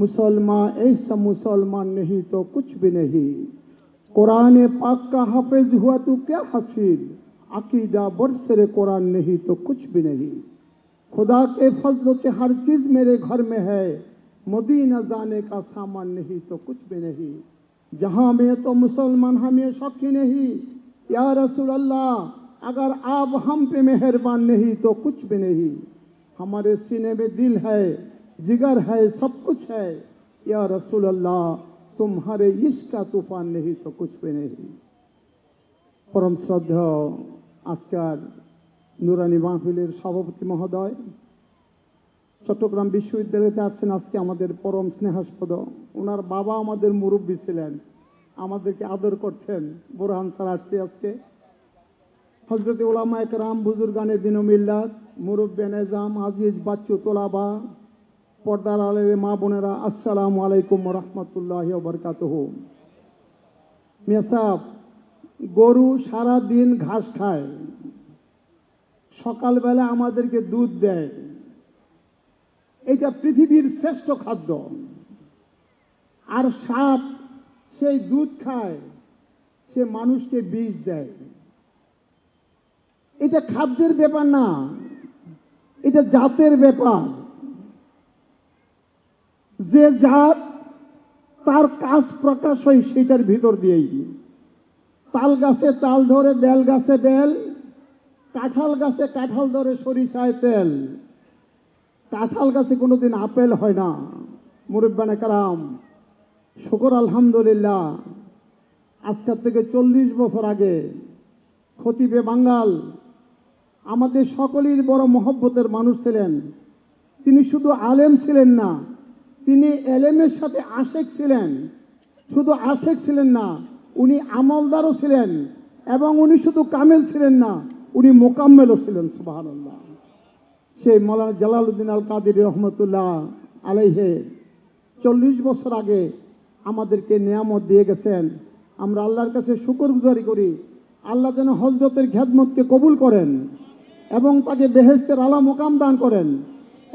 मुसलमान, ऐसा मुसलमान नहीं तो कुछ भी नहीं। कुरान पाक का हाफिज हुआ तो क्या हासिल अकीदा बरसर कुरान नहीं तो कुछ भी नहीं। खुदा के फजल से हर चीज़ मेरे घर में है। मदीना जाने का सामान नहीं तो कुछ भी नहीं। जहाँ में तो मुसलमान हमें शौकी नहीं। या रसूल अल्लाह अगर आप हम पे मेहरबान नहीं तो कुछ भी नहीं। हमारे सीने में दिल है। जिगर है सब कुछ है या रसूल अल्लाह तुम्हारे इश्क का तूफान नहीं तो कुछ भी नहीं পরম শ্রদ্ধা আজকার নুরানি মাহফিলের সভাপতি মহোদয় চট্টগ্রাম বিশ্ববিদ্যালয়তে আসছেন আজকে আমাদের পরম স্নেহাস্পদ ওনার বাবা আমাদের মুরব্বী ছিলেন আমাদেরকে আদর করতেন বোরহান স্যার আসছে আজকে হজরত ওলামা একরাম বুজুর্গানের দিন মিল্লাত মুরব্বে নেজাম আজিজ বাচ্চু তোলাবা পর্দার আলের মা বোনেরা, আসসালামু আলাইকুম রহমতুল্লাহ বরকাতহ। মিয়া সাহেব, গরু সারা দিন ঘাস খায়, সকালবেলা আমাদেরকে দুধ দেয়। এটা পৃথিবীর শ্রেষ্ঠ খাদ্য। আর সাপ সেই দুধ খায়, সে মানুষকে বিষ দেয়। এটা খাদ্যের ব্যাপার না, এটা জাতের ব্যাপার। যে জাত তার কাজ প্রকাশ হয় সেটার ভিতর দিয়েই তাল গাছে তাল ধরে, বেল গাছে বেল, কাঁঠাল গাছে কাঁঠাল ধরে সরিষায় তেল। কাঁঠাল গাছে কোনোদিন আপেল হয় না। মুরব্বানে কালাম শুকর আলহামদুলিল্লাহ। আজকের থেকে চল্লিশ বছর আগে খতিবে বাঙ্গাল আমাদের সকলের বড় মহব্বতের মানুষ ছিলেন। তিনি শুধু আলেম ছিলেন না তিনি এলেমের সাথে আশেক ছিলেন। শুধু আশেক ছিলেন না, উনি আমলদারও ছিলেন এবং উনি শুধু কামেল ছিলেন না, উনি মোকাম্মেলও ছিলেন সুবাহান সেই মৌলানা জালালউদ্দিন আল কাদির রহমতুল্লাহ আলাইহে, চল্লিশ বছর আগে আমাদেরকে নিয়ামত দিয়ে গেছেন। আমরা আল্লাহর কাছে শুকর গুজারি করি, আল্লাহ যেন হজরতের খেদমতকে কবুল করেন এবং তাকে বেহেস্তের আলা মোকাম দান করেন।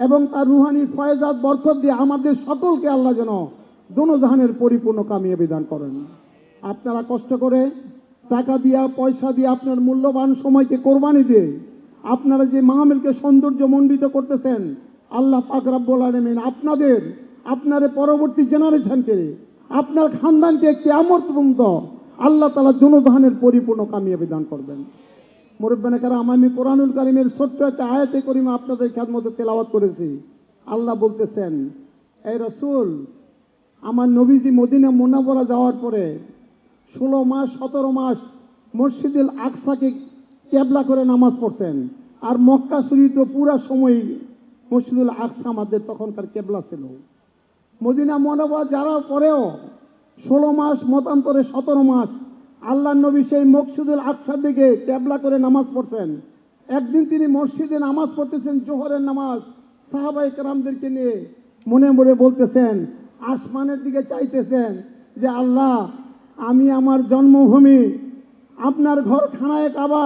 এবং তার রুহানি ফয়েজাত বরকত দিয়ে আমাদের সকলকে আল্লাহ যেন দোনোজাহানের পরিপূর্ণ কামিয়ে বিধান করেন। আপনারা কষ্ট করে টাকা দিয়া, পয়সা দিয়ে আপনার মূল্যবান সময়কে কোরবানি দিয়ে আপনারা যে মাহমিলকে সৌন্দর্য মণ্ডিত করতেছেন, আল্লাহ পাক রাব্বুল আলামিন আপনাদের, আপনার পরবর্তী জেনারেশনকে, আপনার খানদানকে কেমন পর্যন্ত আল্লাহ তালা জনধানের পরিপূর্ণ কামিয়ে বিধান করবেন। মুরব্বানে কারাম, আমি কোরআনুল কারিমের ছোট্ট একটা আয়াতে করিমা আপনাদের মধ্যে তেলাওয়াত করেছি। আল্লাহ বলতেছেন, এই রসুল, আমার নবীজি মদিনা মোনাবরা যাওয়ার পরে ষোলো মাস, সতেরো মাস মসজিদুল আকসাকে ক্যাবলা করে নামাজ পড়তেন। আর মক্কা তো পুরা সময় মসজিদুল আকসা আমাদের তখনকার কেবলা ছিল। মদিনা মনোবর যাওয়ার পরেও ষোলো মাস, মতান্তরে সতেরো মাস আল্লাহ নবী সেই মকসুদুল আকসার দিকে ক্যাবলা করে নামাজ পড়তেন। একদিন তিনি মসজিদে নামাজ পড়তেছেন, জোহরের নামাজ। সাহাবাই কারামদেরকে নিয়ে মনে মনে বলতেছেন, আসমানের দিকে চাইতেছেন যে, আল্লাহ, আমি আমার জন্মভূমি, আপনার ঘর খানায় কাবা,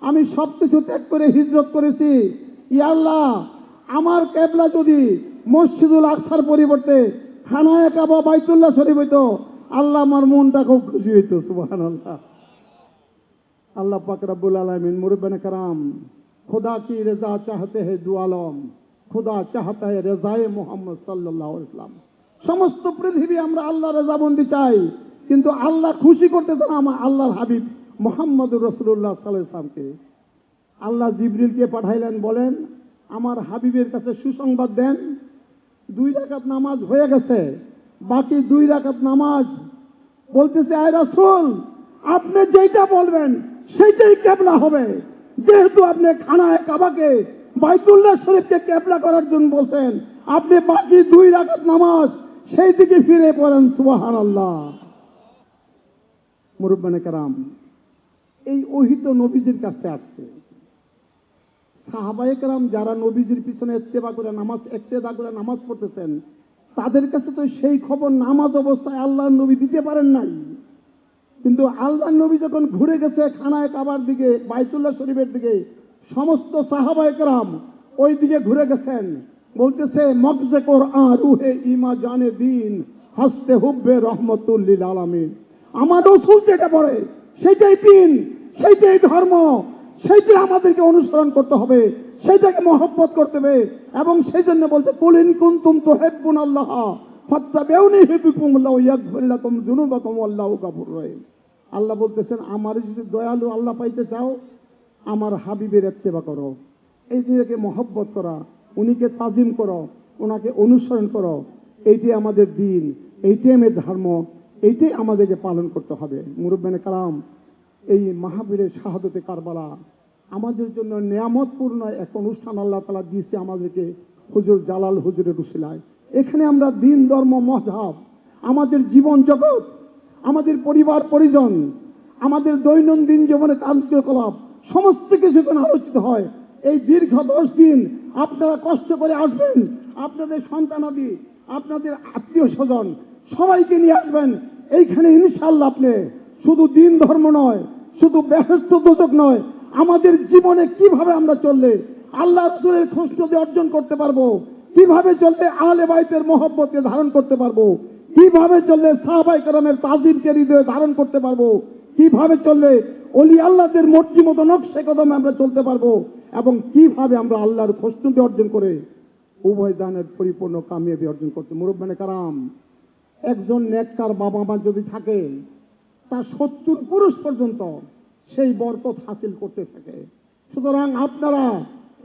আমি সব কিছু ত্যাগ করে হিজরত করেছি। ইয়া আল্লাহ, আমার কেবলা যদি মসজিদুল আকসার পরিবর্তে খানায় কাবা, বাইতুল্লাহ শরীফ হইতো আল্লাহ আমার মনটা খুব খুশি হইত সুহান আল্লাহ আল্লাহ পাকরাবুল আলমিন মুরবেন কারাম, খুদা কি রেজা চাহতে হে দু আলম, খুদা চাহতে হে রেজায়ে মোহাম্মদ সাল্লাম সমস্ত পৃথিবী আমরা আল্লাহ রেজাবন্দি চাই, কিন্তু আল্লাহ খুশি করতে চান আমার আল্লাহর হাবিব মোহাম্মদ রসুল্লাহ সাল্লাহ আল্লাহ জিবরিলকে পাঠাইলেন, বলেন, আমার হাবিবের কাছে সুসংবাদ দেন, দুই রাকাত নামাজ হয়ে গেছে, বাকি দুই রাকাত নামাজ বলতেছে, আয় রাসূল, আপনি যেটা বলবেন সেইটাই কেবলা হবে। যেহেতু আপনি খানায় কাবাকে, বাইতুল্লাহ শরীফকে কেবলা করার জন্য বলছেন, আপনি বাকি দুই রাকাত নামাজ সেই দিকে ফিরে পড়েন সুবাহান আল্লাহ মুরব্বানে কারাম, এই ওহিত নবীজির কাছে আসছে। সাহাবায়করাম যারা নবীজির পিছনে এত্তেবা করে নামাজ একতেদা করে নামাজ পড়তেছেন তাদের কাছে তো সেই খবর নামাজ অবস্থায় আল্লাহর নবী দিতে পারেন নাই। কিন্তু আল্লাহ নবী যখন ঘুরে গেছে খানায় কাবার দিকে, বাইতুল্লাহ শরীফের দিকে, সমস্ত সাহাবায়করাম ওই দিকে ঘুরে গেছেন। বলতেছে, মগজে কোর আ রুহে ইমা জানে দিন, হাসতে হুব্বে রহমতুল্লিল আলামিন। আমার রসুল যেটা পড়ে সেটাই দিন, সেইটাই ধর্ম, সেইটাই আমাদেরকে অনুসরণ করতে হবে। সেটাকে মহব্বত করতে হবে। এবং সেই জন্য বলতে কুলিন কুন্তুম তো হেব্বুন আল্লাহ আল্লাহু বলতেছেন, আমার যদি দয়ালু আল্লাহ পাইতে চাও, আমার হাবিবের এত্তেবা করো। এই যে মহব্বত করা, উনিকে তাজিম করো ওনাকে অনুসরণ করো এইটি আমাদের দিন, এইটাই আমাদের ধর্ম, এইটাই আমাদেরকে পালন করতে হবে। মুরব্বানে কালাম এই মাহাবীরের শাহাদতে কারবালা আমাদের জন্য নিয়ামতপূর্ণ এক অনুষ্ঠান আল্লাহ তালা দিয়েছে আমাদেরকে হুজুর জালাল হুজুরের উসিলায়। এখানে আমরা দিন, ধর্ম, মজাব, আমাদের জীবন জগৎ, আমাদের পরিবার, পরিজন, আমাদের দৈনন্দিন জীবনের কার্যকলাপ সমস্ত কিছু এখানে আলোচিত হয়। এই দীর্ঘ দশ দিন আপনারা কষ্ট করে আসবেন, আপনাদের সন্তানাদি আপনাদের আত্মীয় স্বজন, সবাইকে নিয়ে আসবেন। এইখানে ইনশাল্লাহ আপনি শুধু দিন ধর্ম নয়, শুধু ব্যস্ত দোষক নয় আমাদের জীবনে কীভাবে আমরা চললে আল্লাহ রসুলের খুশনদি অর্জন করতে পারব? কীভাবে চললে আহলে বাইতের মহব্বতকে ধারণ করতে পারব? কীভাবে চললে সাহাবাই কারামের তাজিমকে হৃদয়ে ধারণ করতে পারব? কীভাবে চললে অলি আল্লাহদের মর্জি মতো নকশে কদমে আমরা চলতে পারব? এবং কীভাবে আমরা আল্লাহর খুশনদি অর্জন করে উভয় দানের পরিপূর্ণ কামিয়াবি অর্জন করতে মুরব্বানে কারাম, একজন নেককার বাবা মা যদি থাকে তার সত্তর পুরুষ পর্যন্ত সেই বরকত হাসিল করতে থাকে। সুতরাং আপনারা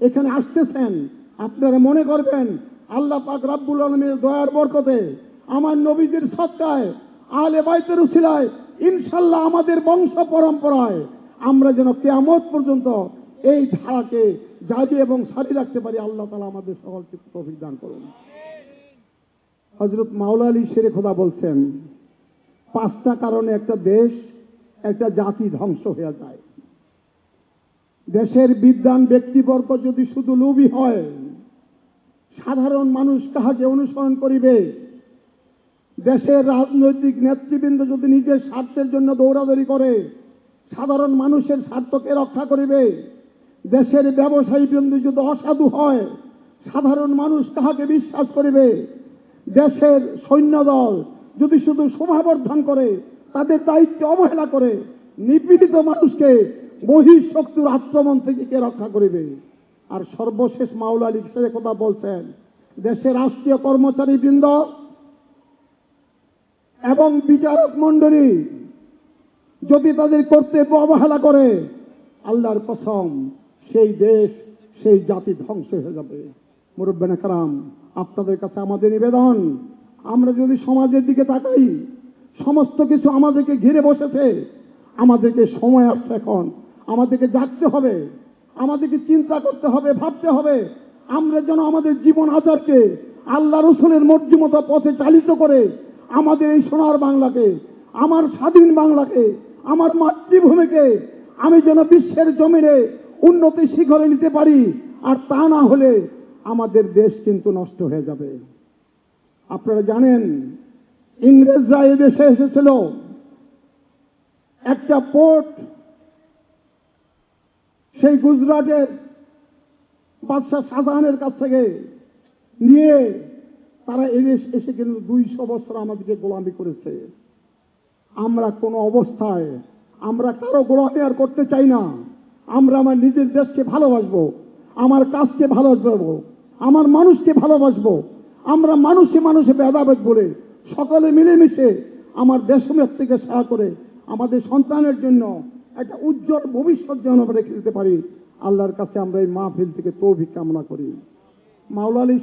এখানে আসতেছেন, আপনারা মনে করবেন, আল্লাহ পাক রাব্বুল আলমীর দয়ার বরকতে আমার নবীজির সত্তায় আলে বাইতের উসিলায় ইনশাল্লাহ আমাদের বংশ পরম্পরায় আমরা যেন কেয়ামত পর্যন্ত এই ধারাকে জাজি এবং সারি রাখতে পারি, আল্লাহ তালা আমাদের সকলকে তৌফিক দান করুন। হজরত মাওলা আলী শেরে খোদা বলছেন, পাঁচটা কারণে একটা দেশ একটা জাতি ধ্বংস হয়ে যায়। দেশের বিদ্যান ব্যক্তিবর্গ যদি শুধু লোভী হয়, সাধারণ মানুষ তাহাকে অনুসরণ করিবে? দেশের রাজনৈতিক নেতৃবৃন্দ যদি নিজের স্বার্থের জন্য দৌড়াদৌড়ি করে, সাধারণ মানুষের স্বার্থকে রক্ষা করিবে? দেশের ব্যবসায়ী বৃন্দ যদি অসাধু হয়, সাধারণ মানুষ তাহাকে বিশ্বাস করিবে? দেশের সৈন্যদল যদি শুধু শোভাবর্ধন করে তাদের দায়িত্ব অবহেলা করে নিপীড়িত মানুষকে বহিঃশক্তির আক্রমণ থেকে কে রক্ষা করিবে? আর সর্বশেষ মাওলা সে কথা বলছেন, দেশের রাষ্ট্রীয় কর্মচারী বৃন্দ এবং বিচারক মণ্ডলী যদি তাদের কর্তব্য অবহেলা করে, আল্লাহর কসম, সেই দেশ, সেই জাতি ধ্বংস হয়ে যাবে। মুরব্বেন কারাম আপনাদের কাছে আমাদের নিবেদন, আমরা যদি সমাজের দিকে তাকাই সমস্ত কিছু আমাদেরকে ঘিরে বসেছে। আমাদেরকে সময় আসছে এখন। আমাদেরকে জাগতে হবে। আমাদেরকে চিন্তা করতে হবে, ভাবতে হবে। আমরা যেন আমাদের জীবন আচারকে আল্লাহ রসুলের মর্জি মতো পথে চালিত করে আমাদের এই সোনার বাংলাকে, আমার স্বাধীন বাংলাকে, আমার মাতৃভূমিকে আমি যেন বিশ্বের জমিনে উন্নতি শিখরে নিতে পারি। আর তা না হলে আমাদের দেশ কিন্তু নষ্ট হয়ে যাবে। আপনারা জানেন ইংরেজরা এদেশে এসেছিল। একটা পোর্ট সেই গুজরাটের বাদশাহ শাহজাহানের কাছ থেকে নিয়ে তারা এদেশ এসে কিন্তু দুইশো বছর আমাদেরকে গোলামি করেছে। আমরা কোনো অবস্থায়, আমরা কারও গোলামি আর করতে চাই না। আমরা আমার নিজের দেশকে ভালোবাসবো, আমার কাজকে ভালোবাসবো, আমার মানুষকে ভালোবাসবো। আমরা মানুষে মানুষে ভেদাভেদ বলে সকলে মিলেমিশে আমার দেশমের থেকে সেবা করে আমাদের সন্তানের জন্য একটা উজ্জ্বল ভবিষ্যৎ যেন আমরা রেখে দিতে পারি। আল্লাহর কাছে আমরা এই মাহফিল থেকে তৌভিক কামনা করি। মাওলা আলী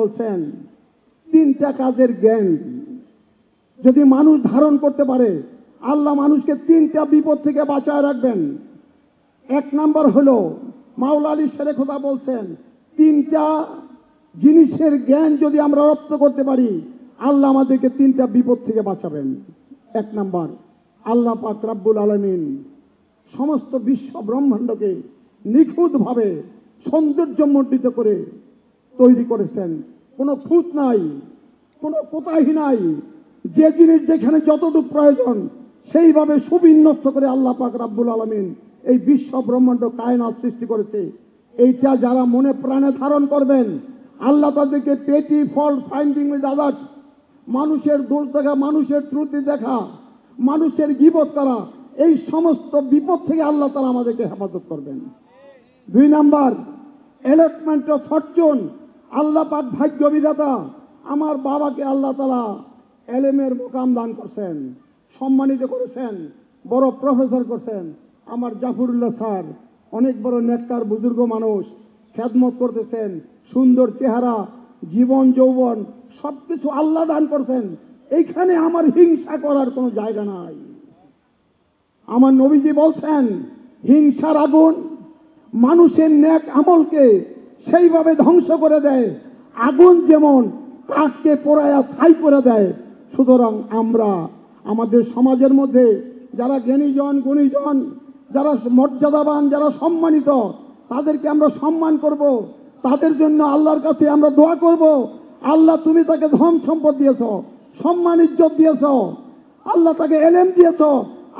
বলছেন, তিনটা কাজের জ্ঞান। যদি মানুষ ধারণ করতে পারে, আল্লাহ মানুষকে তিনটা বিপদ থেকে বাঁচায় রাখবেন। এক নাম্বার হলো মাওলা আলী শেরেখোদা বলছেন, তিনটা জিনিসের জ্ঞান যদি আমরা রপ্ত করতে পারি আল্লাহ আমাদেরকে তিনটা বিপদ থেকে বাঁচাবেন। এক নাম্বার, আল্লাহ পাক রাব্বুল আলমিন সমস্ত বিশ্ব ব্রহ্মাণ্ডকে নিখুঁতভাবে সৌন্দর্যমণ্ডিত করে তৈরি করেছেন। কোনো খুঁত নাই, কোনো কোতাহি নাই। যে জিনিস যেখানে যতটুকু প্রয়োজন, সেইভাবে সুবিন্যস্ত করে আল্লাহ পাক রাব্বুল আলমিন এই বিশ্ব ব্রহ্মাণ্ড কায়নাত সৃষ্টি করেছে। এইটা যারা মনে প্রাণে ধারণ করবেন, আল্লাহ তাদেরকে পেটি ফল ফাইন্ডিং উইথ আদার্স মানুষের দোষ দেখা, মানুষের ত্রুটি দেখা, মানুষের গিবত করা, এই সমস্ত বিপদ থেকে আল্লাহ তারা আমাদেরকে হেফাজত করবেন। দুই নাম্বার অ্যালটমেন্ট অফ ফরচুন আল্লাহ পাক ভাগ্য বিধাতা, আমার বাবাকে আল্লাহ তালা এলেমের মোকাম দান করছেন, সম্মানিত করেছেন, বড় প্রফেসর করছেন। আমার জাফরুল্লাহ স্যার, অনেক বড় নেককার, বুজুর্গ মানুষ, খেদমত করতেছেন, সুন্দর চেহারা, জীবন যৌবন সব কিছু আল্লাহ দান করছেন। এইখানে আমার হিংসা করার কোনো জায়গা নাই। আমার নবীজি বলছেন, হিংসার আগুন মানুষের ন্যাক আমলকে সেইভাবে ধ্বংস করে দেয়। আগুন যেমন কাঠকে পোড়ায়া ছাই করে দেয়, সুতরাং আমরা আমাদের সমাজের মধ্যে যারা জ্ঞানীজন, গুণীজন, যারা মর্যাদাবান, যারা সম্মানিত, তাদেরকে আমরা সম্মান করব। তাদের জন্য আল্লাহর কাছে আমরা দোয়া করব। আল্লাহ, তুমি তাকে ধন সম্পদ দিয়েছ, সম্মান, ইজ্জত দিয়েছ, আল্লাহ তাকে এলেম দিয়েছ,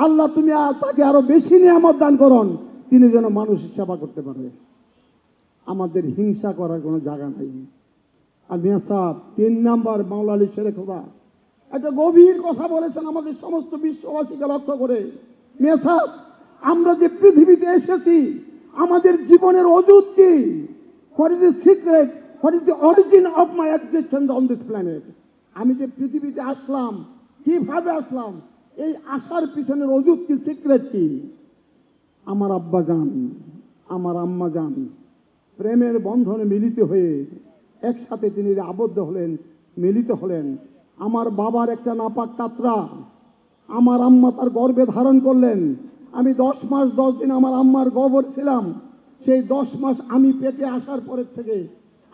আল্লাহ তুমি তাকে আরও বেশি নিয়ামত দান করুন, তিনি যেন মানুষের সেবা করতে পারে। আমাদের হিংসা করার কোনো জায়গা নাই। আর মিয়া সাহেব, তিন নাম্বার মাওলা আলী শেরে খোদা, একটা গভীর কথা বলেছেন আমাদের সমস্ত বিশ্ববাসীকে লক্ষ্য করে। মিয়া সাহেব, আমরা যে পৃথিবীতে এসেছি, আমাদের জীবনের কি what is secret what is the origin of my existence on this planet আমি যে পৃথিবীতে আসলাম, কীভাবে আসলাম? এই আসার পিছনের অজুত কি সিক্রেট কি? আমার আব্বা যান, আমার আম্মা যান, প্রেমের বন্ধনে মিলিত হয়ে একসাথে তিনি আবদ্ধ হলেন, মিলিত হলেন। আমার বাবার একটা নাপাক কাতরা, আমার আম্মা তার গর্বে ধারণ করলেন। আমি দশ মাস, দশ দিন আমার আম্মার গর্বর ছিলাম। সেই দশ মাস আমি পেটে আসার পরের থেকে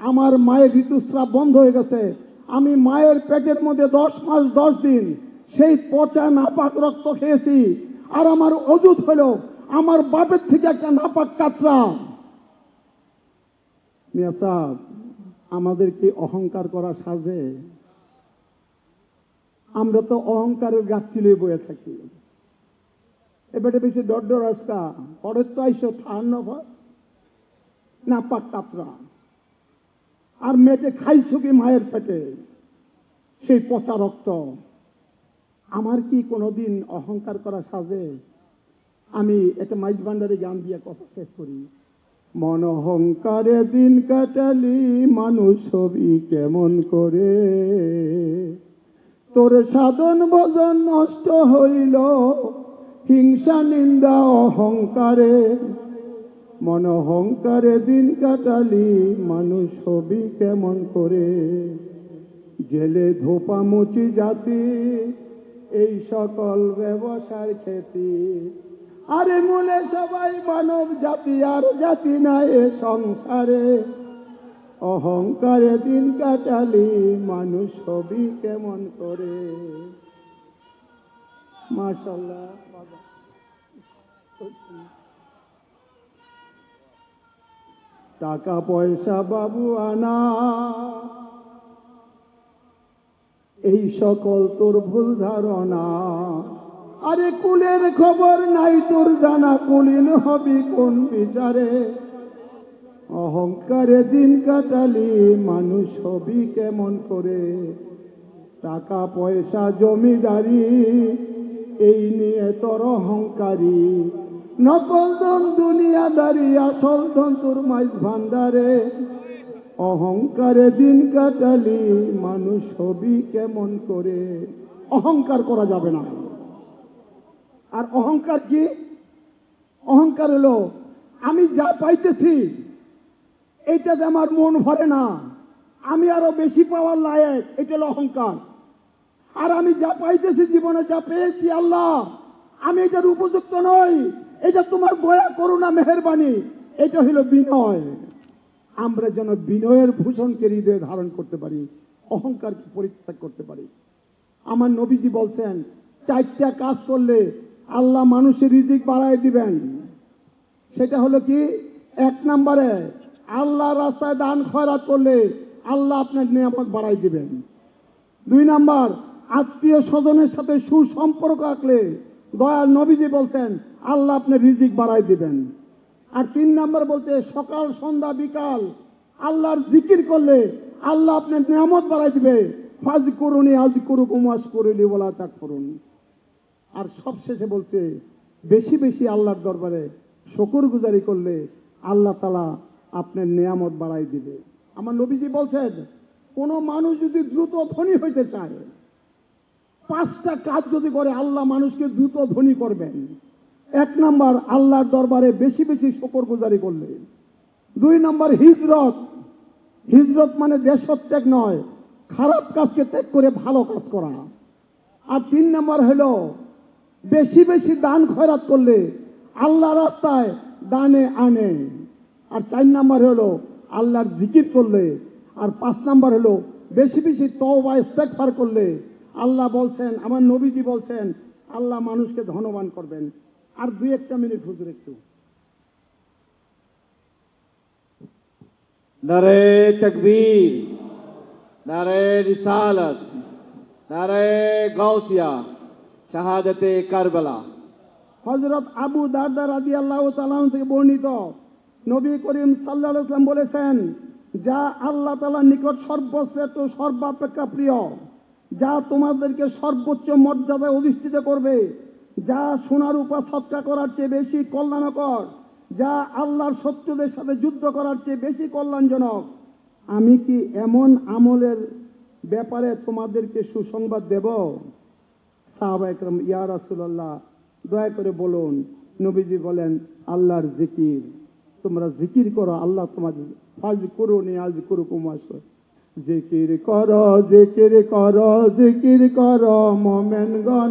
আমার মায়ের ঋতুস্রাব বন্ধ হয়ে গেছে। আমি মায়ের পেটের মধ্যে দশ মাস, দশ দিন সেই পচা নাপাক রক্ত খেয়েছি। আর আমার অজুত হলো, আমার বাপের থেকে একটা নাপাক কাতরা মিয়া সাহেব আমাদেরকে অহংকার করা সাজে? আমরা তো অহংকারের গাছটিলে বয়ে থাকি। এবারে বেশি ডর রাস্তা পরের তো আইসো ঠান্ডা ভয় নাপাক কাতরা আর মেয়েকে খাইছো কি মায়ের পেটে? সেই পচা রক্ত। আমার কি কোনোদিন অহংকার করা সাজে? আমি একটা মাইজ ভান্ডারে গান দিয়ে কথা শেষ করি। মন অহংকারে দিন কাটালি, মানুষ ছবি কেমন করে? তোর সাধন ভজন নষ্ট হইল, হিংসা, নিন্দা, অহংকারে মন অহংকারে দিন কাটালি মানুষ ছবি কেমন করে? জেলে ধোপা মুচি জাতি, এই সকল ব্যবসার খ্যাতি আরে মূলে সবাই মানব জাতি, আর জাতি নাই এ সংসারে। অহংকারে দিন কাটালি মানুষ ছবি কেমন করে? মাশাল্লাহ বাবা টাকা পয়সা বাবু আনা। এই সকল তোর ভুল ধারণা। আরে কুলের খবর নাই তোর জানা, কুলীন হবি কোন বিচারে? অহংকারে দিন কাটালি, মানুষ হবি কেমন করে? টাকা পয়সা জমিদারি, এই নিয়ে তোর অহংকারী। নকল ধন দুনিয়াদারি, আসল ধন তোর মাইজ ভান্ডারে। অহংকারে দিন কাটালি, মানুষ হবি কেমন করে? অহংকার করা যাবে না। আর অহংকার কি? অহংকার হলো, আমি যা পাইতেছি এইটাতে আমার মন ভরে না, আমি আরও বেশি পাওয়ার লায়ক, এটা হলো অহংকার। আর আমি যা পাইতেছি, জীবনে যা পেয়েছি, আল্লাহ আমি এটার উপযুক্ত নই। এটা তোমার দয়া, করুণা মেহরবানি এটা হলো বিনয়। আমরা যেন বিনয়ের ভূষণকে হৃদয়ে ধারণ করতে পারি অহংকারকে পরিত্যাগ করতে পারি। আমার নবীজি বলছেন, চারটা কাজ করলে আল্লাহ মানুষের রিজিক বাড়ায় দিবেন। সেটা হলো কি? এক নম্বরে আল্লাহ রাস্তায় দান খয়রাত করলে আল্লাহ আপনার নিয়ামত বাড়াই দিবেন। দুই নাম্বার, আত্মীয় স্বজনের সাথে সুসম্পর্ক রাখলে দয়াল নবীজি বলছেন, আল্লাহ আপনার রিজিক বাড়াই দিবেন। আর তিন নম্বর বলতে সকাল, সন্ধ্যা, বিকাল, আল্লাহর জিকির করলে আল্লাহ আপনার নিয়ামত বাড়াই দিবে। ফাজ করুনি আজ করু কুমাস করিলি বলা ত্যাগ করুন আর সবশেষে বলছে, বেশি বেশি আল্লাহর দরবারে শকর গুজারি করলে আল্লাহ তালা আপনার নিয়ামত বাড়াই দিবে। আমার নবীজি বলছেন, কোনো মানুষ যদি দ্রুত ধনী হইতে চায় পাঁচটা কাজ যদি করে, আল্লাহ মানুষকে দ্রুত ধনী করবেন। এক নাম্বার, আল্লাহর দরবারে বেশি বেশি শকর গুজারি করলে। দুই নাম্বার, হিজরত। হিজরত মানে দেশত্যাগ নয়, খারাপ কাজকে ত্যাগ করে ভালো কাজ করা। আর তিন নাম্বার হলো, বেশি বেশি দান খয়রাত করলে আল্লাহ রাস্তায় দানে আনে। আর চার নাম্বার হলো, আল্লাহর জিকির করলে। আর পাঁচ নাম্বার হলো, বেশি বেশি তওবা, ইস্তেগফার করলে আল্লাহ বলছেন আমার নবীজি বলছেন আল্লাহ মানুষকে ধনবান করবেন। আর দু একটা মিনিট হুজুর একটু। নারে তকবীর নারে রিসালত নারে গাউসিয়া শাহাদতে কারবালা। হজরত আবু দারদা রাজি আল্লাহ তালাম থেকে বর্ণিত নবী করিম সাল্লা ইসলাম বলেছেন যা আল্লাহ তালার নিকট সর্বশ্রেষ্ঠ সর্বাপেক্ষা প্রিয়। যা তোমাদেরকে সর্বোচ্চ মর্যাদায় অধিষ্ঠিত করবে, যা সোনার উপর সৎকা করার চেয়ে বেশি কল্যাণকর, যা আল্লাহর শত্রুদের সাথে যুদ্ধ করার চেয়ে বেশি কল্যাণজনক। আমি কি এমন আমলের ব্যাপারে তোমাদেরকে সুসংবাদ দেব? সাহাবা একরম, ইয়া রাসুল্লাহ দয়া করে বলুন। নবীজি বলেন, আল্লাহর জিকির। তোমরা জিকির করো, আল্লাহ তোমাদের ফাজ করো নি আজ করো কুমাস জিকির কর জিকির কর, জিকির করো, মোমেনগণ।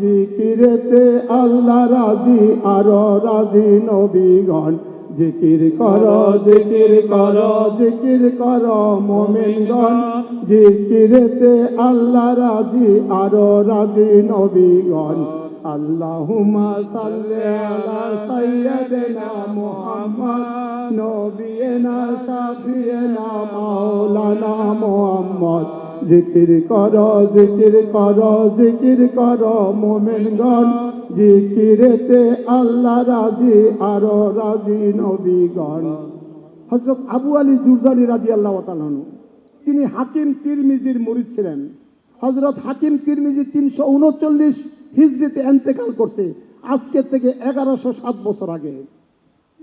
জিকিরেতে আল্লাহ রাজি, আর রাজি নবীগণ। জিকির করো জিকির করো জিকির করো, মোমেনগণ। জিকিরেতে আল্লাহ রাজি, আর রাজি নবীগণ। আল্লাহুমা সাল্লি আলা সাইয়্যিদিনা মুহাম্মদ। নবিয়না শাফিয়না মাওলানা মুহাম্মদ। জিকির করো জিকির করো জিকির করো মোমেনগণ। জিকিরেতে আল্লাহ রাজি, আরও রাজি নবীগণ। হজরত আবু আলী জুরজানি রাজি আল্লাহ তালানু তিনি হাকিম তিরমিজির মুরিদ ছিলেন। হজরত হাকিম তিরমিজি তিনশো উনচল্লিশ হিজড়িতে এন্তেকাল করছে, আজকে থেকে এগারোশো সাত বছর আগে।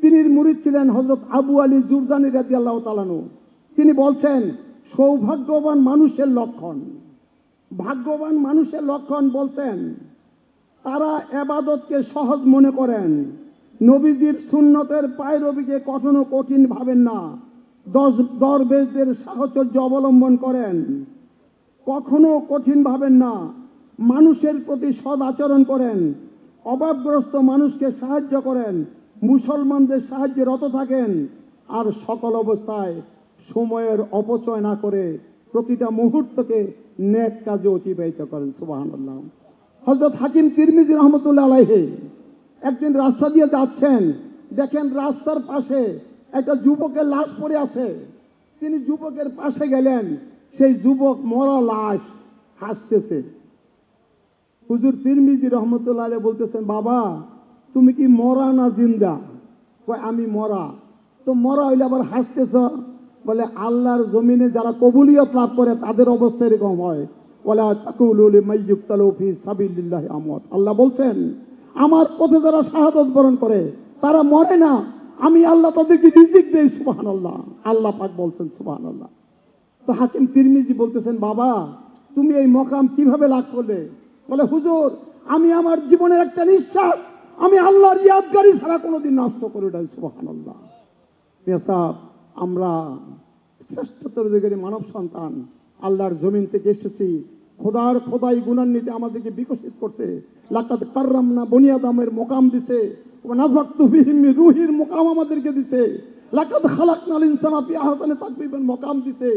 তিনি মুরিদ ছিলেন হজরত আবু আলী জুরদানি রাজি আল্লাহ তালানু তিনি বলছেন, সৌভাগ্যবান মানুষের লক্ষণ। ভাগ্যবান মানুষের লক্ষণ বলছেন, তারা এবাদতকে সহজ মনে করেন। নবীজির সুন্নতের পায়রবিকে কখনো কঠিন ভাবেন না। দশ দরবেশদের সাহচর্য অবলম্বন করেন। কখনো কঠিন ভাবেন না। মানুষের প্রতি সদ আচরণ করেন। অভাবগ্রস্ত মানুষকে সাহায্য করেন। মুসলমানদের সাহায্যে রত থাকেন আর সকল অবস্থায় সময়ের অপচয় না করে প্রতিটা মুহূর্তকে নেক কাজে অতিবাহিত করেন সুবাহ হজরত হাকিম তিরমিজি রহমতুল্লাহ আলাইহে একদিন রাস্তা দিয়ে যাচ্ছেন, দেখেন রাস্তার পাশে একটা যুবকের লাশ পড়ে আছে। তিনি যুবকের পাশে গেলেন, সেই যুবক মরা লাশ হাসতেছে। হুজুর তিরমিজি রহমতুল্লাহ আলাইহি বলতেছেন, বাবা তুমি কি মরা না জিন্দা? কয়, আমি মরা। তো মরা হইলে আবার হাসতেছ? বলে, আল্লাহর জমিনে যারা কবুলিয়ত লাভ করে, তাদের অবস্থা এরকম হয়। বলে আমত আল্লাহ বলছেন, আমার পথে যারা শাহাদত বরণ করে, তারা মরে না। আমি আল্লাহ তাদেরকে রিজিক দেই, সুবহানাল্লাহ। আল্লাহ পাক বলছেন, সুবহানাল্লাহ। তো হাকিম তিরমিজি বলতেছেন, বাবা, তুমি এই মকাম কীভাবে লাভ করলে? বলে, হুজুর, আমি আমার জীবনের একটা নিঃশ্বাস আমি আল্লাহর ইয়াদগারি ছাড়া কোনোদিন নষ্ট করে নাই সুবহানাল্লাহ। পেশাব আমরা শ্রেষ্ঠতর দিকের মানব সন্তান, আল্লাহর জমিন থেকে এসেছি। খোদার খোদাই গুণান্বিতে আমাদেরকে বিকশিত করছে। লাকাত কার্রাম না বনিয়াদামের মোকাম দিছে। রুহির মোকাম আমাদেরকে দিছে। লাকাত খালাকনাল ইনসানা ফি আহসানি তাকবীবের মোকাম দিছে।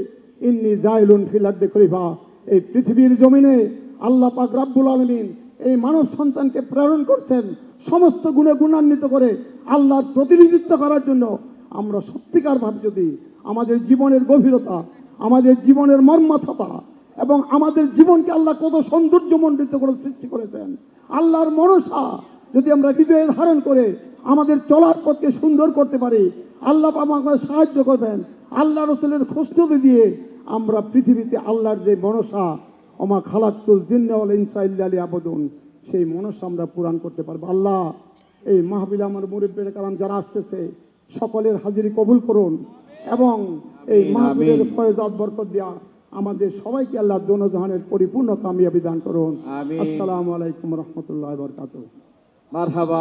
ইন্নি জাইলুন ফিল আরদি খলিফা। এই পৃথিবীর জমিনে আল্লাহ পাক রাব্বুল আলামিন এই মানব সন্তানকে প্রেরণ করছেন সমস্ত গুণে গুণান্বিত করে আল্লাহর প্রতিনিধিত্ব করার জন্য। আমরা সত্যিকার ভাবে যদি আমাদের জীবনের গভীরতা, আমাদের জীবনের মর্মাথতা এবং আমাদের জীবনকে আল্লাহ কত সৌন্দর্যমণ্ডিত করে সৃষ্টি করেছেন, আল্লাহর মনসা যদি আমরা হৃদয়ে ধারণ করে আমাদের চলার পথকে সুন্দর করতে পারি, আল্লাহ আমাকে সাহায্য করবেন, আল্লাহ রসুলের খোঁজনবি দিয়ে আমরা পৃথিবীতে আল্লাহর যে মনসা অমা খালাক্তুল জিন্নাওয়াল ইনসাইল্লালি আবদুন সেই মনসা আমরা পূরণ করতে পারব। আল্লাহ এই মাহবিল আমার মুরিব্বের কালাম যারা আসতেছে সকলের হাজিরি কবুল করুন এবং এই মাহবিলের। ফয়জাত বরকত দেওয়া আমাদের সবাইকে আল্লাহ দোনজাহানের পরিপূর্ণ কামিয়াবি দান করুন। আসসালামু আলাইকুম রহমতুল্লাহ বরকাত মারহাবা।